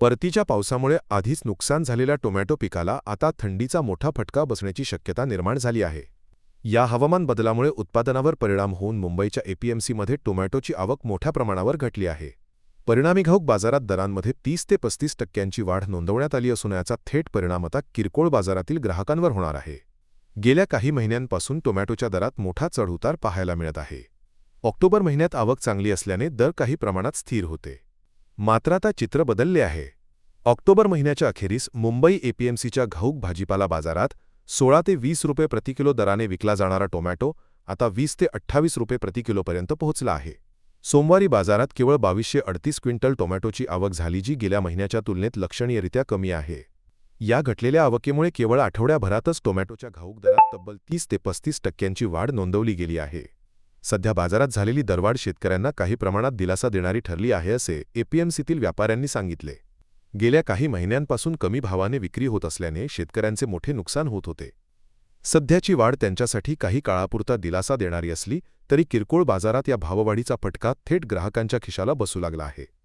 परतीच्या पावसामुळे आधीच नुकसान झालेल्या टोमॅटो पिकाला आता थंडीचा मोठा फटका बसण्याची शक्यता निर्माण झाली आहे. या हवामान बदलामुळे उत्पादनावर परिणाम होऊन मुंबईच्या एपीएमसीमध्ये टोमॅटोची आवक मोठ्या प्रमाणावर घटली आहे. परिणामी घाऊक बाजारात दरांमध्ये तीस ते पस्तीस टक्क्यांची वाढ नोंदवण्यात आली असून याचा थेट परिणाम आता किरकोळ बाजारातील ग्राहकांवर होणार आहे. गेल्या काही महिन्यांपासून टोमॅटोच्या दरात मोठा चढउतार पाहायला मिळत आहे. ऑक्टोबर महिन्यात आवक चांगली असल्याने दर काही प्रमाणात स्थिर होते. मात्र आता चित्र बदलले आहे. ऑक्टोबर महिन्याच्या अखेरीस मुंबई एपीएमसीच्या घाऊक भाजीपाला बाजारात सोळा ते वीस रुपये प्रतिकिलो दराने विकला जाणारा टोमॅटो आता वीस ते अठ्ठावीस रुपये प्रतिकिलोपर्यंत पोहोचला आहे. सोमवारी बाजारात केवळ बावीसशे अडतीस क्विंटल टोमॅटोची आवक झाली जी गेल्या महिन्याच्या तुलनेत लक्षणीयरित्या कमी आहे. या घटलेल्या आवकेमुळे केवळ आठवड्याभरातच टोमॅटोच्या घाऊक दरात तब्बल तीस ते पस्तीस टक्क्यांची वाढ नोंदवली गेली आहे. सध्या बाजारात झालेली दरवाढ शेतकऱ्यांना काही प्रमाणात दिलासा देणारी ठरली आहे असे एपीएमसीतील व्यापाऱ्यांनी सांगितले. गेल्या काही महिन्यांपासून कमी भावाने विक्री होत असल्याने शेतकऱ्यांचे मोठे नुकसान होत होते. सध्याची वाढ त्यांच्यासाठी काही काळापुरता दिलासा देणारी असली तरी किरकोळ बाजारात या भाववाढीचा फटका थेट ग्राहकांच्या खिशाला बसू लागला आहे.